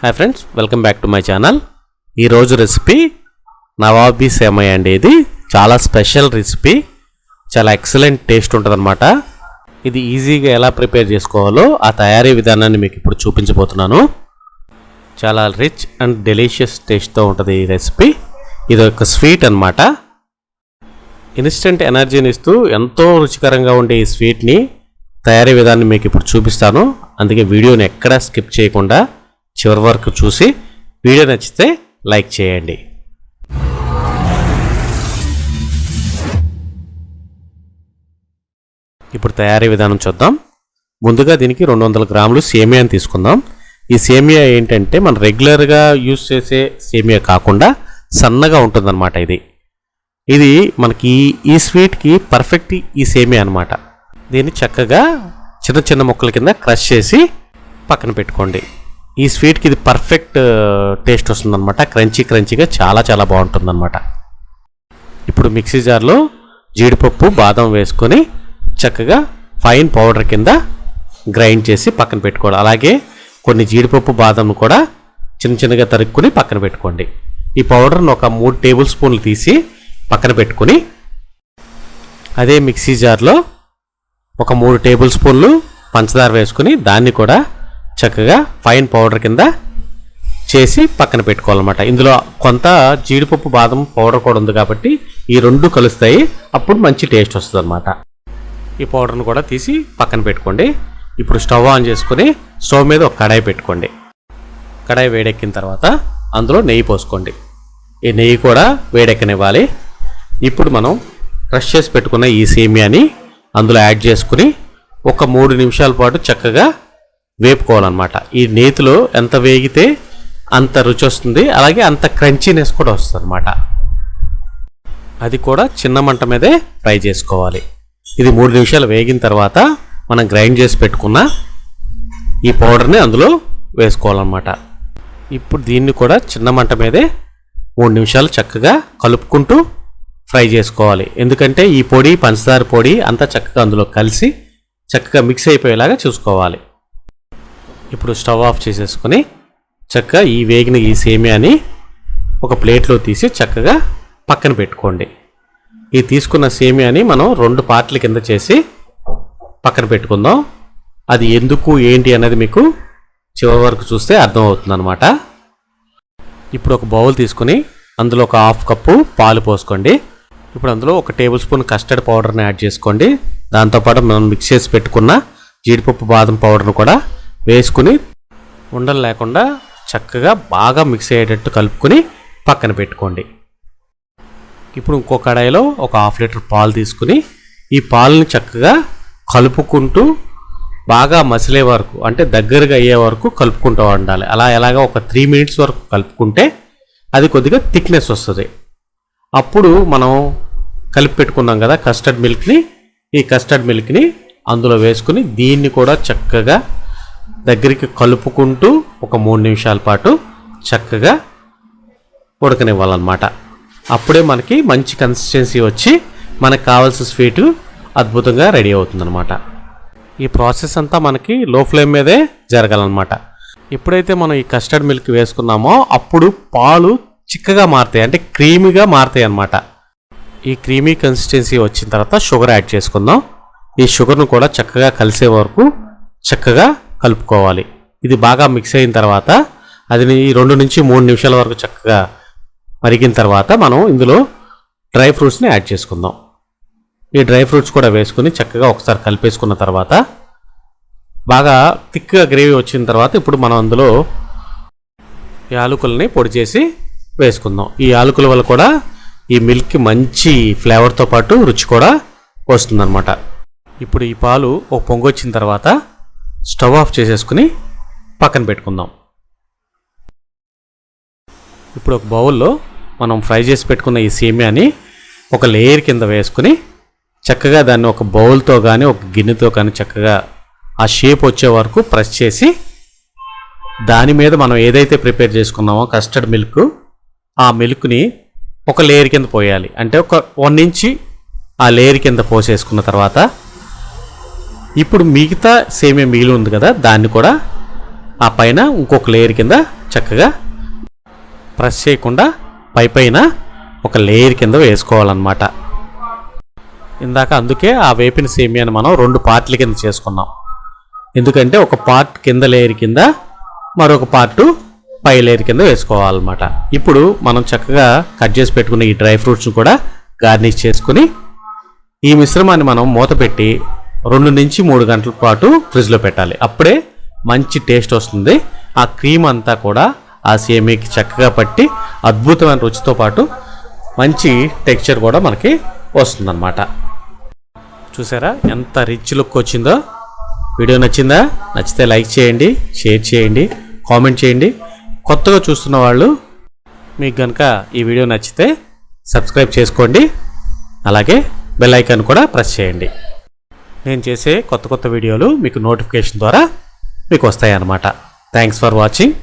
Hi friends welcome back to my channel ఈరోజు recipe nawabi సేమయ్య అండి ఇది. చాలా స్పెషల్ రెసిపీ చాలా ఎక్సలెంట్ టేస్ట్ ఉంటుందన్నమాట. ఇది ఈజీగా ఎలా ప్రిపేర్ చేసుకోవాలో ఆ తయారీ విధానాన్ని మీకు ఇప్పుడు చూపించబోతున్నాను. చాలా రిచ్ అండ్ డెలిషియస్ టేస్ట్తో ఉంటుంది ఈ రెసిపీ ఇది ఒక స్వీట్ అన్నమాట. ఇన్స్టెంట్ ఎనర్జీని ఇస్తూ ఎంతో రుచికరంగా ఉండే ఈ స్వీట్ని తయారీ విధానాన్ని మీకు ఇప్పుడు చూపిస్తాను. అందుకే వీడియోని ఎక్కడా స్కిప్ చేయకుండా చివరి వరకు చూసి వీడియో నచ్చితే లైక్ చేయండి. ఇప్పుడు తయారీ విధానం చూద్దాం. ముందుగా దీనికి రెండు వందల గ్రాములు సేమియాని తీసుకుందాం. ఈ సేమియా ఏంటంటే మనం రెగ్యులర్గా యూస్ చేసే సేమియా కాకుండా సన్నగా ఉంటుందన్నమాట ఇది. ఇది మనకి ఈ- స్వీట్కి పర్ఫెక్ట్ ఈ సేమియా అనమాట దీన్ని చక్కగా చిన్న చిన్న ముక్కల కింద క్రష్ చేసి పక్కన పెట్టుకోండి. ఈ స్వీట్కి ఇది పర్ఫెక్ట్ టేస్ట్ వస్తుందన్నమాట. క్రంచీ క్రంచీగా చాలా చాలా బాగుంటుందన్నమాట. ఇప్పుడు మిక్సీ జార్లో జీడిపప్పు బాదం వేసుకొని చక్కగా ఫైన్ పౌడర్ కింద గ్రైండ్ చేసి పక్కన పెట్టుకోవాలి. అలాగే కొన్ని జీడిపప్పు బాదం కూడా చిన్న చిన్నగా తరుక్కుని పక్కన పెట్టుకోండి. ఈ పౌడర్ను ఒక మూడు టేబుల్ స్పూన్లు తీసి పక్కన పెట్టుకొని అదే మిక్సీ జార్లో ఒక మూడు టేబుల్ స్పూన్లు పంచదార వేసుకుని దాన్ని కూడా చక్కగా ఫైన్ పౌడర్ కింద చేసి పక్కన పెట్టుకోవాలన్నమాట. ఇందులో కొంత జీడిపప్పు బాదం పౌడర్ కూడా ఉంది కాబట్టి ఈ రెండు కలుస్తాయి. అప్పుడు మంచి టేస్ట్ వస్తుంది అనమాట ఈ పౌడర్ను కూడా తీసి పక్కన పెట్టుకోండి. ఇప్పుడు స్టవ్ ఆన్ చేసుకొని స్టవ్ మీద ఒక కడాయి పెట్టుకోండి. కడాయి వేడెక్కిన తర్వాత అందులో నెయ్యి పోసుకోండి. ఈ నెయ్యి కూడా వేడెక్కనివ్వాలి. ఇప్పుడు మనం క్రష్ చేసి పెట్టుకున్న ఈ సేమియాని అందులో యాడ్ చేసుకుని ఒక మూడు నిమిషాల పాటు చక్కగా వేపుకోవాలన్నమాట. ఈ నేతిలో ఎంత వేగితే అంత రుచి వస్తుంది అలాగే అంత క్రంచీనెస్ కూడా వస్తుంది అనమాట అది కూడా చిన్న మంట మీదే ఫ్రై చేసుకోవాలి. ఇది మూడు నిమిషాలు వేగిన తర్వాత మనం గ్రైండ్ చేసి పెట్టుకున్న ఈ పౌడర్ని అందులో వేసుకోవాలన్నమాట. ఇప్పుడు దీన్ని కూడా చిన్న మంట మీదే మూడు నిమిషాలు చక్కగా కలుపుకుంటూ ఫ్రై చేసుకోవాలి. ఎందుకంటే ఈ పొడి పంచదార పొడి అంతా చక్కగా అందులో కలిసి చక్కగా మిక్స్ అయిపోయేలాగా చూసుకోవాలి. ఇప్పుడు స్టవ్ ఆఫ్ చేసేసుకొని చక్కగా ఈ వేగిన ఈ సేమియాని ఒక ప్లేట్లో తీసి చక్కగా పక్కన పెట్టుకోండి. ఈ తీసుకున్న సేమియాని మనం రెండు పార్ట్ల కింద చేసి పక్కన పెట్టుకుందాం. అది ఎందుకు ఏంటి అనేది మీకు చివరి వరకు చూస్తే అర్థమవుతుంది అనమాట ఇప్పుడు ఒక బౌల్ తీసుకుని అందులో ఒక హాఫ్ కప్పు పాలు పోసుకోండి. ఇప్పుడు అందులో ఒక టేబుల్ స్పూన్ కస్టర్డ్ పౌడర్ని యాడ్ చేసుకోండి. దాంతోపాటు మనం మిక్స్ చేసి పెట్టుకున్న జీడిపప్పు బాదం పౌడర్ను కూడా వేసుకుని ఉండలు లేకుండా చక్కగా బాగా మిక్స్ అయ్యేటట్టు కలుపుకొని పక్కన పెట్టుకోండి. ఇప్పుడు ఇంకో కడాయిలో ఒక హాఫ్ లీటర్ పాలు తీసుకుని ఈ పాలని చక్కగా కలుపుకుంటూ బాగా మసిలే వరకు అంటే దగ్గరగా అయ్యే వరకు కలుపుకుంటూ ఉండాలి అలా ఎలాగా ఒక త్రీ మినిట్స్ వరకు కలుపుకుంటే అది కొద్దిగా థిక్నెస్ వస్తుంది. అప్పుడు మనం కలిపి పెట్టుకున్నాం కదా కస్టర్డ్ మిల్క్ని ఈ కస్టర్డ్ మిల్క్ని అందులో వేసుకుని దీన్ని కూడా చక్కగా దగ్గరికి కలుపుకుంటూ ఒక మూడు నిమిషాల పాటు చక్కగా ఉడకనివ్వాలన్నమాట. అప్పుడే మనకి మంచి కన్సిస్టెన్సీ వచ్చి మనకు కావాల్సిన స్వీటు అద్భుతంగా రెడీ అవుతుందన్నమాట. ఈ ప్రాసెస్ అంతా మనకి లో ఫ్లేమ్ మీదే జరగాలన్నమాట. ఎప్పుడైతే మనం ఈ కస్టర్డ్ మిల్క్ వేసుకున్నామో అప్పుడు పాలు చిక్కగా మారుతాయి అంటే క్రీమీగా మారుతాయి అన్నమాట. ఈ క్రీమీ కన్సిస్టెన్సీ వచ్చిన తర్వాత షుగర్ యాడ్ చేసుకుందాం. ఈ షుగర్ను కూడా చక్కగా కలిసే వరకు చక్కగా కలుపుకోవాలి. ఇది బాగా మిక్స్ అయిన తర్వాత అది రెండు నుంచి మూడు నిమిషాల వరకు చక్కగా మరిగిన తర్వాత మనం ఇందులో డ్రై ఫ్రూట్స్ని యాడ్ చేసుకుందాం. ఈ డ్రై ఫ్రూట్స్ కూడా వేసుకుని చక్కగా ఒకసారి కలిపేసుకున్న తర్వాత బాగా థిక్గా గ్రేవీ వచ్చిన తర్వాత ఇప్పుడు మనం అందులో యాలకులని పొడి చేసి వేసుకుందాం. ఈ యాలకుల వల్ల కూడా ఈ మిల్క్ మంచి ఫ్లేవర్తో పాటు రుచి కూడా వస్తుందన్నమాట. ఇప్పుడు ఈ పాలు ఒక పొంగు వచ్చిన తర్వాత స్టవ్ ఆఫ్ చేసేసుకుని పక్కన పెట్టుకుందాం. ఇప్పుడు ఒక బౌల్లో మనం ఫ్రై చేసి పెట్టుకున్న ఈ సేమియాని ఒక లేయర్ కింద వేసుకుని చక్కగా దాన్ని ఒక బౌల్తో కానీ ఒక గిన్నెతో కానీ చక్కగా ఆ షేప్ వచ్చే వరకు ప్రెస్ చేసి దాని మీద మనం ఏదైతే ప్రిపేర్ చేసుకున్నామో కస్టర్డ్ మిల్క్ ఆ మిల్క్ని ఒక లేయర్ కింద పోయాలి. అంటే ఒక వన్ ఇంచి ఆ లేయర్ కింద పోసేసుకున్న తర్వాత ఇప్పుడు మిగతా సేమే మిగిలి ఉంది కదా దాన్ని కూడా ఆ పైన ఇంకొక లేయర్ కింద చక్కగా ప్రెస్ చేయకుండా పై పైన ఒక లేయర్ కింద వేసుకోవాలన్నమాట. ఇందాక అందుకే ఆ వేపిన సేమియాని మనం రెండు పార్ట్ల కింద చేసుకున్నాం. ఎందుకంటే ఒక పార్ట్ కింద లేయర్ కింద మరొక పార్ట్ పై లేయర్ కింద వేసుకోవాలన్నమాట. ఇప్పుడు మనం చక్కగా కట్ చేసి పెట్టుకున్న ఈ డ్రై ఫ్రూట్స్ని కూడా గార్నిష్ చేసుకుని ఈ మిశ్రమాన్ని మనం మూత పెట్టి రెండు నుంచి మూడు గంటల పాటు ఫ్రిడ్జ్లో పెట్టాలి. అప్పుడే మంచి టేస్ట్ వస్తుంది. ఆ క్రీమ్ అంతా కూడా ఆ సేమీకి చక్కగా పట్టి అద్భుతమైన రుచితో పాటు మంచి టెక్స్చర్ కూడా మనకి వస్తుందన్నమాట. చూసారా? ఎంత రిచ్ లుక్ వచ్చిందో? వీడియో నచ్చిందా? నచ్చితే లైక్ చేయండి షేర్ చేయండి కామెంట్ చేయండి. కొత్తగా చూస్తున్న వాళ్ళు మీకు కనుక ఈ వీడియో నచ్చితే సబ్స్క్రైబ్ చేసుకోండి. అలాగే బెల్ ఐకాన్ కూడా ప్రెస్ చేయండి. నేను చేసే కొత్త కొత్త వీడియోలు మీకు నోటిఫికేషన్ ద్వారా మీకు వస్తాయన్నమాట. Thanks for watching